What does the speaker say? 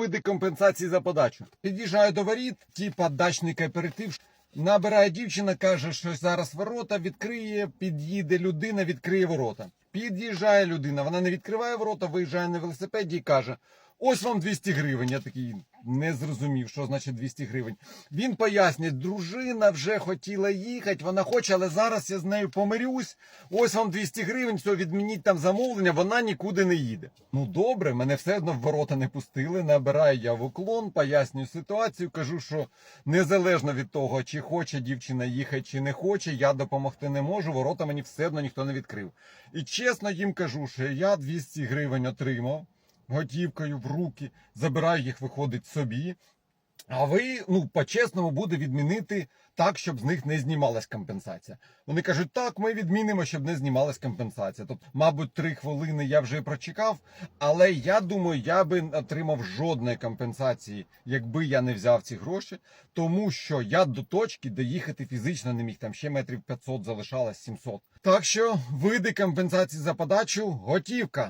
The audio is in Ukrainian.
види компенсації за подачу. Під'їжджаю до воріт, типа дачний кооператив. Набирає дівчина, каже, що зараз ворота відкриє, під'їде людина, відкриє ворота. Під'їжджає людина, вона не відкриває ворота, виїжджає на велосипеді і каже: ось вам 200 гривень. Я такий не зрозумів, що значить 200 гривень. Він пояснює, дружина вже хотіла їхати, вона хоче, але зараз я з нею помирюсь. Ось вам 200 гривень, все, відмініть там замовлення, вона нікуди не їде. Ну добре, мене все одно в ворота не пустили. Набираю я в уклон, пояснюю ситуацію, кажу, що незалежно від того, чи хоче дівчина їхати, чи не хоче, я допомогти не можу. Ворота мені все одно ніхто не відкрив. І чесно їм кажу, що я 200 гривень отримав готівкою в руки, забираю їх, виходить собі. А ви, ну, по-чесному, буде відмінити так, щоб з них не знімалась компенсація. Вони кажуть, так, ми відмінимо, щоб не знімалась компенсація. Тобто, мабуть, три хвилини я вже прочекав, але я думаю, я би не отримав жодної компенсації, якби я не взяв ці гроші, тому що я до точки доїхати фізично не міг. Там ще метрів 500 залишалось 700. Так що види компенсації за подачу готівка.